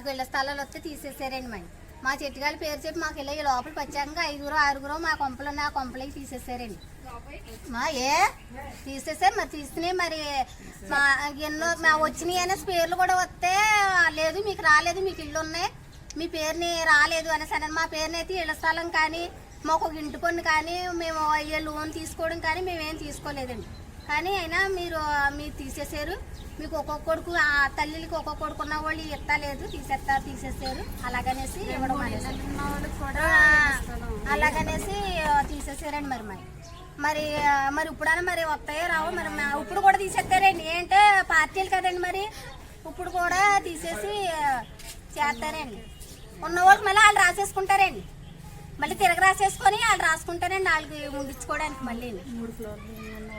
మాకు ఇళ్ళ స్థలాలు వస్తే తీసేసారండి మరి. మా చెట్టుగాలి పేరు చెప్పి మాకు ఇలా ఈ లోపల పచ్చాక ఐదుగురు ఆరుగురు మా కొంపలు ఉన్న ఆ కొంపలకి తీసేసారండి. మా ఏ? తీసేసారు మరి తీసినాయి మరి. మా ఎన్నో మా వచ్చినాయి అనేసి పేర్లు కూడా వస్తే లేదు మీకు రాలేదు మీకు ఇల్లు ఉన్నాయి. మీ పేరుని రాలేదు అనేసి అన్నారు మా పేరుని అయితే ఇళ్ళ స్థలం కానీ మాకు ఒక ఇంటి పన్ను కానీ మేము అయ్యే లోన్ తీసుకోవడం కానీ మేమేం తీసుకోలేదండి. కానీ అయినా మీరు మీరు తీసేసారు. మీకు ఒక్కొక్క కొడుకు ఆ తల్లికి ఒక్కొక్క కొడుకు ఉన్న వాళ్ళు ఇస్తలేదు తీసేస్తారు తీసేసారు. అలాగనేసి ఇవ్వడం అలాగనేసి తీసేసారండి మరి మరి. మరి మరి ఇప్పుడైనా మరి వస్తాయో రావో మరి ఇప్పుడు కూడా తీసేస్తారండి. ఏంటంటే పార్టీలు కదండి మరి. ఇప్పుడు కూడా తీసేసి చేస్తారండి. ఉన్న వాళ్ళకి మళ్ళీ వాళ్ళు రాసేసుకుంటారండి. మళ్ళీ తిరగ రాసేసుకొని వాళ్ళు రాసుకుంటారండి. వాళ్ళకి ఉండించుకోవడానికి మళ్ళీ ఆ,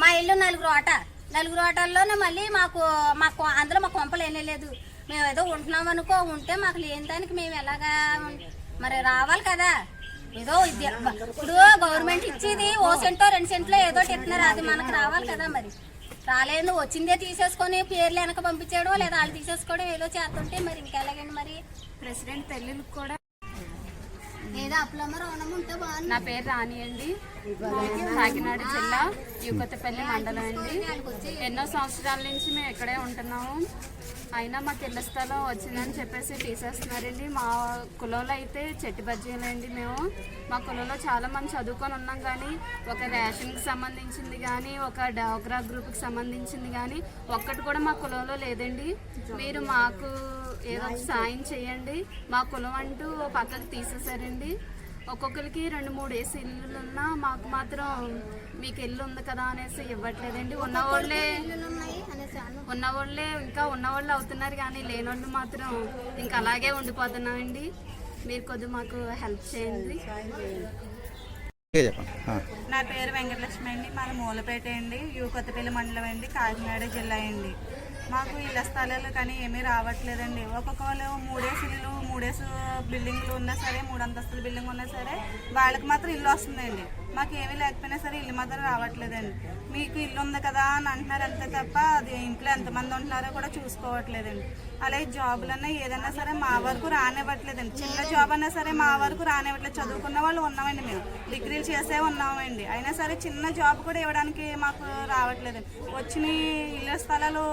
మా ఇల్లు నలుగురు ఆట. నలుగురు ఆటల్లోనే మళ్ళీ మాకు మాకు అందులో మా కొంపలు లేదు. మేము ఏదో ఉంటున్నాం అనుకో ఉంటే మాకు లేని దానికి మేము ఎలాగా మరి రావాలి కదా. ఏదో ఇది ఇప్పుడు గవర్నమెంట్ ఇచ్చేది ఓ సెంటో రెండు సెంట్లో ఏదో ఒకటి ఇస్తున్నారు అది మనకు రావాలి కదా మరి. రాలేదు వచ్చిందే తీసేసుకొని పేర్లు వెనక పంపించాడో లేదా వాళ్ళు తీసేసుకోవడం ఏదో చేస్తుంటే మరి ఇంకెలాగండి మరి? ప్రెసిడెంట్ పెళ్ళిళ్ళకి కూడా ఏదో అప్పులమ్మ రౌనమ్మ ఉంటే బాగుంది నా పేరు రాణి అండి. కాకినాడ జిల్లా యువతపల్లి మండలం అండి. ఎన్నో సంవత్సరాల నుంచి మేము ఇక్కడే ఉంటున్నాము. అయినా మాకు ఇళ్ళ స్థలం వచ్చిందని చెప్పేసి తీసేస్తున్నారండి. మా కులంలో అయితే చెట్టు బజ్జీలండి మేము. మా కులంలో చాలా మంది చదువుకొని ఉన్నాం కానీ ఒక రేషన్కి సంబంధించింది కానీ ఒక డోగ్రా గ్రూప్కి సంబంధించింది కానీ ఒక్కటి కూడా మా కులంలో లేదండి. మీరు మాకు ఏదో ఒక సాయం చేయండి. మా కులం అంటూ పక్కకు తీసేశారండి. ఒక్కొక్కరికి రెండు మూడు వేసి ఇల్లులు ఉన్నా మాకు మాత్రం మీకు ఇల్లు ఉంది కదా అనేసి ఇవ్వట్లేదండి. ఉన్నవాళ్ళే ఉన్నవాళ్ళే ఇంకా ఉన్నవాళ్ళు అవుతున్నారు కానీ లేనోళ్ళు మాత్రం ఇంకా అలాగే ఉండిపోతున్నామండి. మీరు కొద్దిగా మాకు హెల్ప్ చేయండి. నా పేరు వెంకటలక్ష్మి అండి. మాది మూలపేట అండి. యూ కొత్తపల్లి మండలం అండి. కాకినాడ జిల్లా అండి. మాకు ఇళ్ళ స్థలాలు కానీ ఏమీ రావట్లేదండి. ఒక్కొక్క వాళ్ళు మూడేసి ఇల్లు మూడేసి బిల్డింగ్లు ఉన్నా సరే మూడు అంతస్తుల బిల్డింగ్ ఉన్నా సరే వాళ్ళకి మాత్రం ఇల్లు వస్తుందండి. మాకు ఏమీ లేకపోయినా సరే ఇల్లు మాత్రం రావట్లేదండి. మీకు ఇల్లు ఉంది కదా అని అంటున్నారు అంతే తప్ప అది ఇంట్లో ఎంతమంది ఉంటున్నారో కూడా చూసుకోవట్లేదండి. అలాగే జాబులన్నా ఏదన్నా సరే మా వరకు రానివ్వట్లేదండి. చిన్న జాబ్ అన్నా సరే మా వరకు రానివ్వట్లేదు. చదువుకున్న వాళ్ళు ఉన్నామండి మేము. డిగ్రీలు చేసే ఉన్నామండి. అయినా సరే చిన్న జాబ్ కూడా ఇవ్వడానికి మాకు రావట్లేదండి వచ్చిన ఇళ్ళ స్థలాలు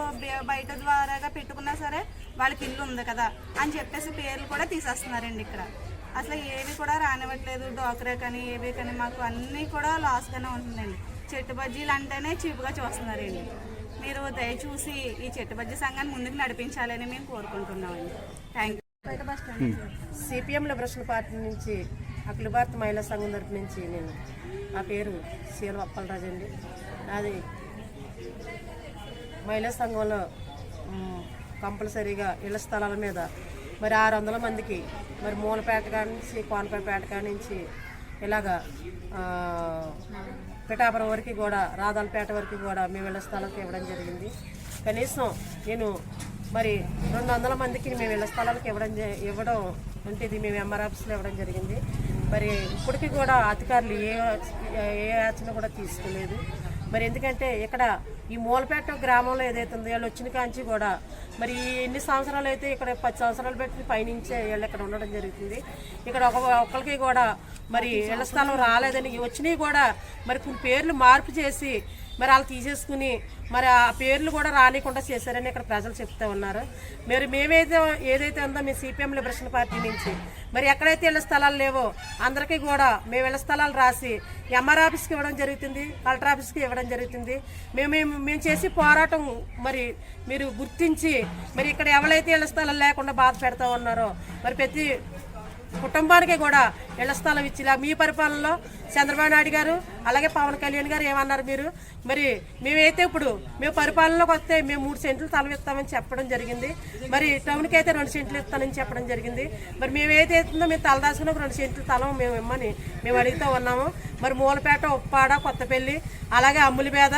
బయట ద్వారాగా పెట్టుకున్నా సరే వాళ్ళకి ఇల్లు ఉంది కదా అని చెప్పేసి పేర్లు కూడా తీసేస్తున్నారండి ఇక్కడ. అసలు ఏవి కూడా రానివ్వట్లేదు. డోక్రా కానీ ఏవి కానీ మాకు అన్నీ కూడా లాస్గానే ఉంటుందండి. చెట్టు బజ్జీలు అంటేనే చీపుగా చూస్తున్నారండి. మీరు దయచూసి ఈ చెట్టు బజ్జీ సంఘాన్ని ముందుకు నడిపించాలని మేము కోరుకుంటున్నామండి. Thank you CPM liberation party నుంచి అఖిల భారత మహిళా సంఘం తరపు నుంచి నేను. నా పేరు సీఎల్ అప్పలరాజు అండి. నాది మహిళా సంఘంలో కంపల్సరీగా ఇళ్ళ స్థలాల మీద మరి ఆరు వందల మందికి మరి మూలపేట కాడి నుంచి కోనపేట కాడి నుంచి ఇలాగా పిఠాపురం వరకు కూడా రాధాలపేట వరకు కూడా మేము ఇళ్ళ స్థలాలకు ఇవ్వడం జరిగింది. కనీసం నేను మరి రెండు వందల మందికి మేము ఇళ్ళ స్థలాలకు ఇవ్వడం జ- ఇవ్వడం అంటే ఇది మేము ఎంఆర్ ఆఫీస్లో ఇవ్వడం జరిగింది. మరి ఇప్పటికీ కూడా అధికారులు ఏ ఏ యాచన కూడా తీసుకోలేదు. మరి ఎందుకంటే ఇక్కడ ఈ మూలపేట గ్రామంలో ఏదైతే ఉందో వాళ్ళు వచ్చిన కాంచి కూడా మరి ఎన్ని సంవత్సరాలు అయితే ఇక్కడ పది సంవత్సరాలు పెట్టి పైనుంచే వీళ్ళు ఇక్కడ ఉండడం జరుగుతుంది. ఇక్కడ ఒక ఒక్కరికి కూడా మరి ఇళ్ళ స్థలం రాలేదని వచ్చినవి కూడా మరి కొన్ని పేర్లు మార్పు చేసి మరి వాళ్ళు తీసేసుకుని మరి ఆ పేర్లు కూడా రానికుండా చేశారని ఇక్కడ ప్రజలు చెప్తూ ఉన్నారు. మరి మేమైతే ఏదైతే ఉందో మీ సిపిఎం లిబరేషన్ పార్టీ నుంచి మరి ఎక్కడైతే ఇళ్ళ స్థలాలు లేవో అందరికీ కూడా మేము ఇళ్ళ స్థలాలు రాసి ఎంఆర్ ఆఫీస్కి ఇవ్వడం జరుగుతుంది కలెక్టర్ ఆఫీస్కి ఇవ్వడం జరుగుతుంది. మేము మేము చేసి పోరాటం మరి మీరు గుర్తించి మరి ఇక్కడ ఎవరైతే ఇళ్ళ స్థలం లేకుండా బాధ పెడతా ఉన్నారో మరి ప్రతి కుటుంబానికి కూడా ఇళ్ళ స్థలం ఇచ్చిలా మీ పరిపాలనలో చంద్రబాబు నాయుడు గారు అలాగే పవన్ కళ్యాణ్ గారు ఏమన్నారు మీరు? మరి మేమైతే ఇప్పుడు మేము పరిపాలనలోకి వస్తే మేము మూడు సెంట్లు తలం ఇస్తామని చెప్పడం జరిగింది. మరి టౌన్కి అయితే రెండు సెంట్లు ఇస్తానని చెప్పడం జరిగింది. మరి మేము ఏదైతుందో మేము తలదాచుకుని రెండు సెంట్లు తలం మేము ఇమ్మని మేము అడుగుతూ ఉన్నాము. మరి మూలపేట ఉప్పాడ కొత్తపల్లి అలాగే అమ్ములిపేద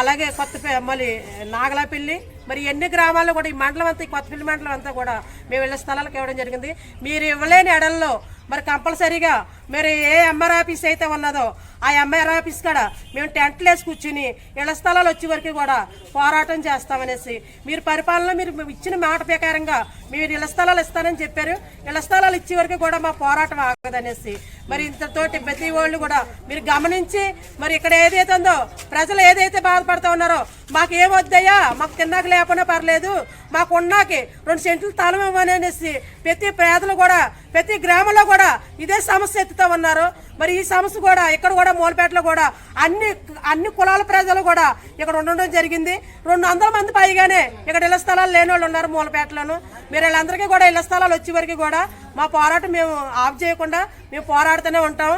అలాగే కొత్త మళ్ళీ నాగలాపల్లి మరి ఎన్ని గ్రామాల్లో కూడా ఈ మండలం అంతా ఈ కొత్తపల్లి మండలం అంతా కూడా మేము వెళ్ళే స్థలాలకు ఇవ్వడం జరిగింది. మీరు ఇవ్వలేని ఎడల్లో మరి కంపల్సరీగా మీరు ఏ ఎంఆర్ ఆఫీస్ అయితే ఉన్నదో ఆ ఎంఆర్ ఆఫీస్ కాడ మేము టెంట్లు వేసి కూర్చుని ఇళ్ళ స్థలాలు వచ్చే వరకు కూడా పోరాటం చేస్తామనేసి మీరు పరిపాలన మీరు ఇచ్చిన మాట ప్రకారంగా మీరు ఇళ్ళ స్థలాలు ఇస్తానని చెప్పారు. ఇళ్ళ స్థలాలు ఇచ్చే వరకు కూడా మా పోరాటం ఆగదనేసి మరి ఇంతతోటి ప్రతి వాళ్ళు కూడా మీరు గమనించి మరి ఇక్కడ ఏదైతే ఉందో ప్రజలు ఏదైతే బాధపడుతూ ఉన్నారో మాకు ఏమొద్దయ్యా మాకు తిన్నాక లేకపోయినా పర్లేదు. మాకు ఉన్నాకి రెండు సెంట్లు తలం ఇవ్వనేసి ప్రతి పేదలు కూడా ప్రతి గ్రామంలో కూడా ఇదే సమస్య ఎత్తుతా ఉన్నారు. మరి ఈ సమస్య కూడా ఇక్కడ కూడా మూలపేటలో కూడా అన్ని అన్ని కులాల ప్రజలు కూడా ఇక్కడ ఉండడం జరిగింది. రెండు వందల మంది పైగానే ఇక్కడ ఇళ్ళ స్థలాలు లేని వాళ్ళు ఉన్నారు మూలపేటలోను. మీరు వీళ్ళందరికీ కూడా ఇళ్ళ స్థలాలు వచ్చే వరకు కూడా మా పోరాటం మేము ఆఫ్ చేయకుండా మేము పోరాడుతూనే ఉంటాం.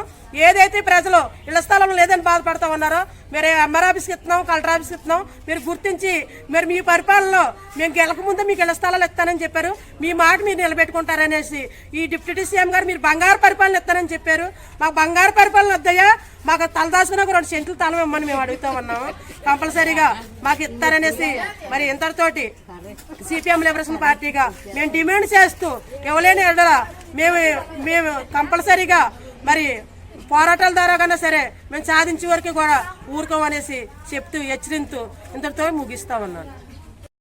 ఏదైతే ప్రజలు ఇళ్ళ స్థలం లేదని బాధపడతా ఉన్నారో మీరు ఎంఆర్ ఆఫీస్కి ఇస్తున్నాం కలెక్టర్ ఆఫీస్కి ఇస్తున్నాం మీరు గుర్తించి మీరు మీ పరిపాలనలో మేము గెలకముందు మీకు ఇళ్ళ స్థలాలు ఇస్తానని చెప్పారు. మీ మాట మీరు నిలబెట్టుకుంటారనేసి ఈ డిప్యూటీ సీఎం గారు మీరు బంగారు పరిపాలన ఇస్తానని చెప్పారు. మాకు బంగారు పరిపాలన వద్దయ్యా మాకు తలదాచుకుని ఒక రెండు సెంట్లు తలం ఇమ్మని మేము అడుగుతా ఉన్నాము కంపల్సరీగా మాకు ఇస్తారనేసి మరి ఇంతటితోటి సిపిఎం లిబరేషన్ పార్టీగా మేము డిమాండ్ చేస్తూ ఇవ్వలేని ఎడల మేము మేము కంపల్సరీగా మరి పోరాటాల ద్వారా కన్నా సరే మేము సాధించే వరకు కూడా ఊరుకోమనేసి చెప్తూ హెచ్చరింతూ ఇంతటితో ముగిస్తామన్నాను